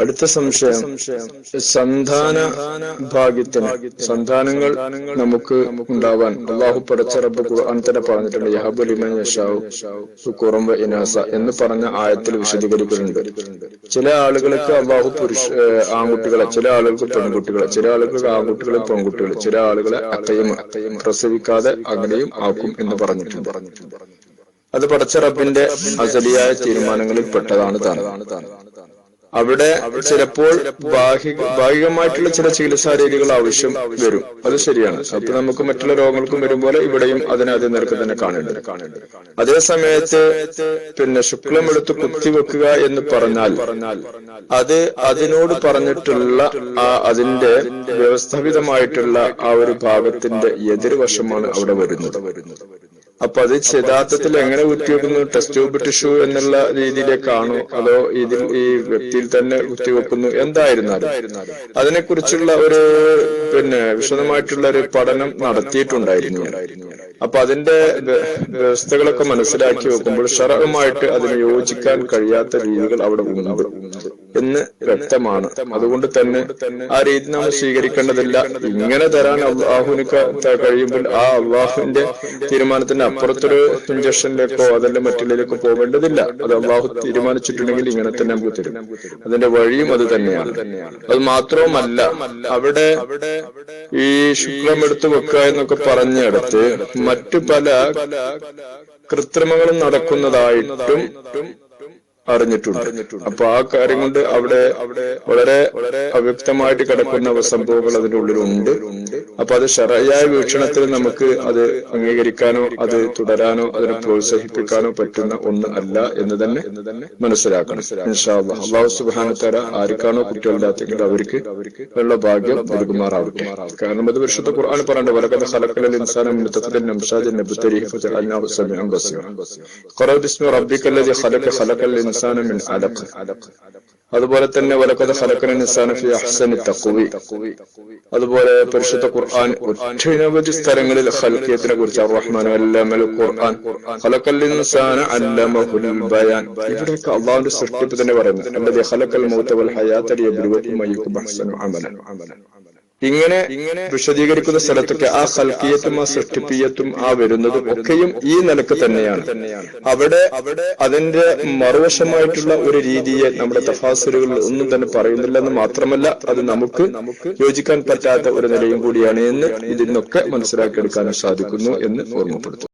അടുത്ത സംശയം. സന്താന ഭാഗ്യത്തിന് സന്താനങ്ങൾ നമുക്ക് ഉണ്ടാവാൻ അള്ളാഹു പടച്ച റബ്ബ് ഖുർആൻ തന്നെ പറഞ്ഞിട്ടുണ്ട്. യഹബു ലിമൻ യശാവു കുറമ്പ ഇനാസ എന്ന് പറഞ്ഞ ആയത്തിൽ വിശദീകരിക്കുന്നുണ്ട് ചില ആളുകൾക്ക് അള്ളാഹു പുരുഷ ആൺകുട്ടികളെ ചില ആളുകൾക്ക് പെൺകുട്ടികളെ ചില ആളുകൾക്ക് ആൺകുട്ടികളെ പെൺകുട്ടികളെ ചില ആളുകളെ അത്തയും പ്രസവിക്കാതെ അങ്ങനെയും ആക്കും എന്ന് പറഞ്ഞിട്ടുണ്ട്. അത് പടച്ച റബ്ബിന്റെ അസലിയായ തീരുമാനങ്ങളിൽ പെട്ടതാണ് താൻ. അവിടെ ചിലപ്പോൾ ഭാഗികമായിട്ടുള്ള ചില ചികിത്സാ രീതികൾ ആവശ്യം വരും. അത് ശരിയാണ്. അപ്പൊ നമുക്ക് മറ്റുള്ള രോഗങ്ങൾക്കും വരും പോലെ ഇവിടെയും അതിനെ അതേ നിരക്ക് തന്നെ കാണേണ്ടത്. അതേ സമയത്ത് പിന്നെ ശുക്ലം എടുത്ത് കുത്തിവെക്കുക എന്ന് പറഞ്ഞാൽ അത് അതിനോട് പറഞ്ഞിട്ടുള്ള ആ അതിന്റെ വ്യവസ്ഥാപിതമായിട്ടുള്ള ആ ഒരു ഭാഗത്തിന്റെ എതിർവശമാണ് അവിടെ വരുന്നത്. അപ്പൊ അത് യഥാർത്ഥത്തിൽ എങ്ങനെ കുത്തിവെക്കുന്നു ടെസ്റ്റ് ട്യൂബ് ടിഷ്യൂ എന്നുള്ള രീതിയിലേക്കാണോ? അതോ ഇതിൽ ഈ വ്യക്തിയിൽ തന്നെ കുത്തിവെക്കുന്നു എന്തായിരുന്നാലും. അതിനെക്കുറിച്ചുള്ള ഒരു പിന്നെ വിശദമായിട്ടുള്ള ഒരു പഠനം നടത്തിയിട്ടുണ്ടായിരുന്നു. അപ്പൊ അതിന്റെ വ്യവസ്ഥകളൊക്കെ മനസ്സിലാക്കി വെക്കുമ്പോൾ ഷറവുമായിട്ട് അതിന് യോജിക്കാൻ കഴിയാത്ത രീതികൾ അവിടെ ഉണ്ട് എന്ന് വ്യക്തമാണ്. അതുകൊണ്ട് തന്നെ ആ രീതി നമ്മൾ സ്വീകരിക്കേണ്ടതില്ല. ഇങ്ങനെ തരാൻ അള്ളാഹുവിന് കഴിയുമ്പോൾ ആ അള്ളാഹുവിന്റെ തീരുമാനത്തിന് അപ്പുറത്തൊരു ഇഞ്ചക്ഷനിലേക്കോ അതല്ല മറ്റുള്ളിലേക്കോ പോകേണ്ടതില്ല. അത് അള്ളാഹു തീരുമാനിച്ചിട്ടുണ്ടെങ്കിൽ ഇങ്ങനെ തന്നെ നമുക്ക് തരും. അതിന്റെ വഴിയും അത് തന്നെയാണ്. അത് മാത്രവുമല്ല അവിടെ ഈ ശുക്ലം എടുത്തു വെക്കുക എന്നൊക്കെ പറഞ്ഞിടത്ത് മറ്റു പല കൃത്രിമങ്ങളും നടക്കുന്നതായിട്ടും അറിഞ്ഞിട്ടുണ്ട്. അപ്പൊ ആ കാര്യം കൊണ്ട് അവിടെ അവിടെ വളരെ വളരെ അവ്യക്തമായിട്ട് കിടക്കുന്ന സംഭവങ്ങൾ അതിന്റെ ഉള്ളിലുണ്ട് അപ്പൊ അത് ശരയായ വീക്ഷണത്തിൽ നമുക്ക് അത് അംഗീകരിക്കാനോ അത് തുടരാനോ അതിനെ പ്രോത്സാഹിപ്പിക്കാനോ പറ്റുന്ന ഒന്ന് അല്ല എന്ന് തന്നെ മനസ്സിലാക്കണം. അള്ളാഹു സുബാനത്തര ആർക്കാണോ കുട്ടികളില്ലാത്തെങ്കിൽ അവർക്ക് ഉള്ള ഭാഗ്യം നൽകുമാറാവട്ടെ. കാരണം അത് വിശുദ്ധ ഖുർആൻ പറയേണ്ടത് വലക്കത് ഖലഖലൽ ഇൻസാനം മിൻ നത്ഫത്തിൻ നംശാജിൻ നബ്തലിഹി ഫജഅൽനാഹു സമീഅൻ ബസീറ ഖറഅ ബിസ്മി റബ്ബിക്കല്ലദി ഖലഖ ഖലഖൽ ഇൻസാന മിൻ അലഖ് അതുപോലെ തന്നെ വലക്കത് ഖലഖൽ ഇൻസാന ഫി അഹ്സനി തഖ്വി. അതുപോലെ പരിശുദ്ധ ഖുർആൻ ഒട്ടനവധി സ്ഥലങ്ങളിൽ ഖൽഖിയത്തിനെ കുറിച്ച് അർ-റഹ്മാൻ അല്ലമൽ ഖുർആൻ. ഖലഖൽ ഇൻസാന അല്ലമഹുൽ ബയാൻ. ഇവിടെയൊക്കെ അള്ളാഹുവിന്റെ സൃഷ്ടിപ്പ് തന്നെ പറയുന്നു. അല്ലദി ഖലഖൽ മൗത വൽ ഹയാത ലിയബ്ലുവക്കും അയ്യുക്കും അഹ്സനു അമലൻ. ഇങ്ങനെ ഇങ്ങനെ വിശദീകരിക്കുന്ന സ്ഥലത്തൊക്കെ ആ സൽക്കീയത്തും ആ സൃഷ്ടിപ്പീയത്തും ആ വരുന്നതും ഒക്കെയും ഈ നിലയ്ക്ക് തന്നെയാണ്. അവിടെ അവിടെ അതിന്റെ മറുവശമായിട്ടുള്ള ഒരു രീതിയെ നമ്മുടെ തഫാസിലുകളിൽ ഒന്നും തന്നെ പറയുന്നില്ലെന്ന് മാത്രമല്ല അത് നമുക്ക് യോജിക്കാൻ പറ്റാത്ത ഒരു നിലയും കൂടിയാണ് എന്ന് ഇതിൽ നിന്നൊക്കെ മനസ്സിലാക്കിയെടുക്കാനും സാധിക്കുന്നു എന്ന് ഓർമ്മപ്പെടുത്തുന്നു.